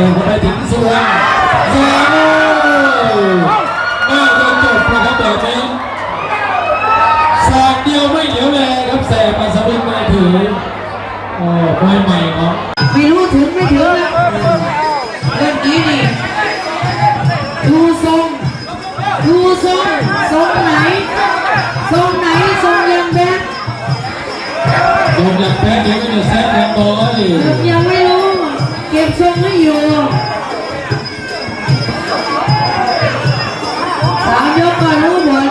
เสิร์ฟเข้าไปถึงส่วนสามน่าจะจบนะครับแบบนี้สากเดียวไม่เหลียวแลครับแสบมาสวิงมาถือโอ้มวยใหม่เนาะไม่รู้ถึงไม่ถึงแล้วเรื่องนี้นี่ดูทรงดูทรงทรงไหนทรงไหนทรงยังแบดโดนอย่างแพ้เดี๋ยวก็จะแซงกันต่อเลยยังไม่ ก็บทรงไม่อยู่สามยกก่อนรู้ผล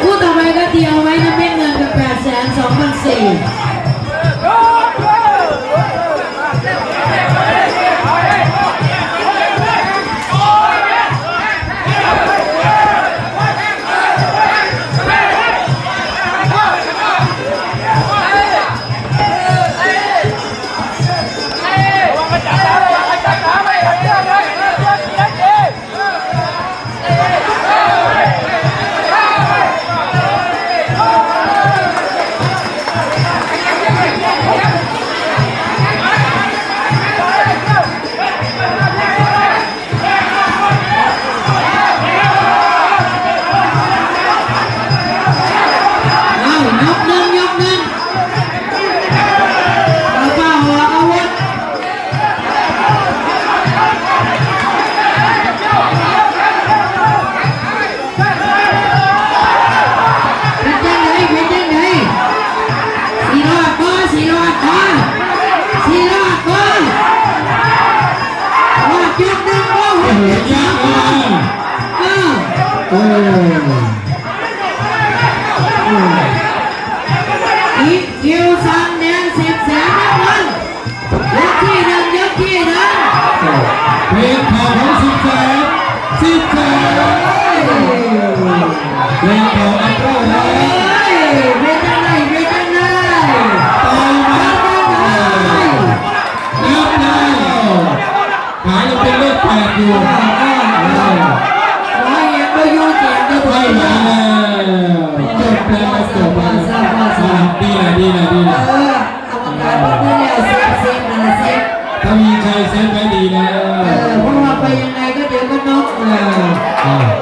คู่ต่อไปก็เดียวไว้นะเม็ดเงินกับแปดแสนสองพันสี่ สีรอดบ่สีรอดบ่รอดยกหนึ่งบ่หัวโอ้โหสามเลบ่ยเออโอ้อีกคิวสั่งแดงสิบแสนรางวัลยกที่หนึ่งยกที่หนึ่งเพลงข่าวของสิบแสนสิบแสนเพลงข่าวอัน ซฟนะเซฟถ้ามีใครเซฟไปดีแล้ว เออพราะว่าไปยังไงก็เดี๋ยวก็น็อกเลย